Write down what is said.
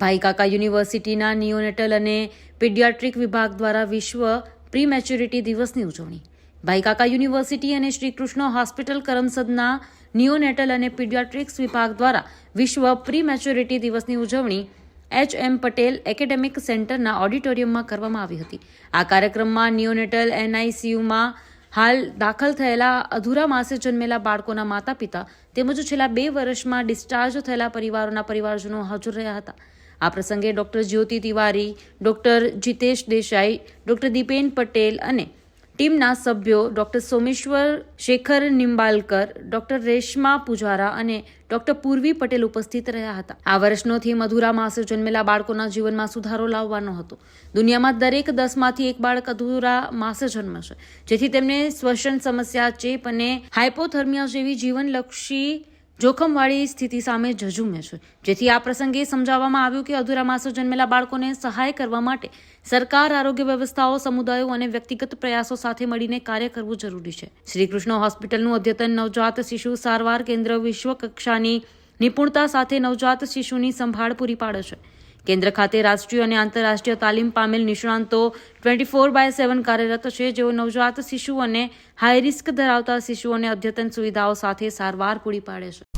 ભાઈ કાકા યુનિવર્સિટીના નિયોનેટલ અને પીડિયાટ્રિક વિભાગ દ્વારા વિશ્વ પ્રી મેચ્યોરિટી દિવસની ઉજવણી. ભાઈકાકા યુનિવર્સિટી અને શ્રી કૃષ્ણ હોસ્પિટલ કરમસદના નિયોનેટલ અને પીડિયાટ્રિક્સ વિભાગ દ્વારા વિશ્વ પ્રી મેચ્યોરિટી દિવસની ઉજવણી એચ એમ પટેલ એકેડેમિક સેન્ટરના ઓડિટોરિયમમાં કરવામાં આવી હતી. આ કાર્યક્રમમાં નિયોનેટલ એનઆઈસીયુમાં હાલ દાખલ થયેલા અધૂરા માસે જન્મેલા બાળકોના માતા પિતા તેમજ છેલ્લા બે વર્ષમાં ડિસ્ચાર્જ થયેલા પરિવારોના પરિવારજનો હાજર રહ્યા હતા. આ પ્રસંગે doctor Jyoti Tiwari, doctor Jitesh Desai, doctor Dipen Patel અને ટીમના સભ્યો ડોક્ટર સોમેશ્વર શેખર નિંબાલકર, ડોક્ટર રેશમા પૂજારા અને ડોક્ટર પૂર્વી પટેલ ઉપસ્થિત રહ્યા હતા. આ વર્ષનો થીમ અધૂરા માસે જન્મેલા બાળકોના જીવનમાં સુધારો લાવવાનો હતો. દુનિયામાં દરેક દસમાંથી એક બાળક અધૂરા માસે જન્મશે, જેથી તેમને શ્વસન સમસ્યા, ચેપ અને હાઇપોથર્મિયા જેવી જીવનલક્ષી જોખમવાળી સ્થિતિ સામે ઝઝુમે છે. જેથી આ પ્રસંગે સમજાવવામાં આવ્યું કે અધૂરા માસો જન્મેલા બાળકોને સહાય કરવા માટે સરકાર, આરોગ્ય વ્યવસ્થાઓ, સમુદાયો અને વ્યક્તિગત પ્રયાસો સાથે મળીને કાર્ય કરવું જરૂરી છે. શ્રી કૃષ્ણ હોસ્પિટલનું અદ્યતન નવજાત શિશુ સારવાર કેન્દ્ર વિશ્વ કક્ષાની નિપુણતા સાથે નવજાત શિશુની સંભાળ પૂરી પાડે છે. કેન્દ્ર ખાતે રાષ્ટ્રીય અને આંતરરાષ્ટ્રીય તાલીમ પામેલ નિષ્ણાંતો ટ્વેન્ટી ફોર બાય સેવન કાર્યરત છે. જેઓ નવજાત શિશુ અને હાઈ રિસ્ક ધરાવતા શિશુઓને અદ્યતન સુવિધાઓ સાથે સારવાર પૂરી પાડે છે.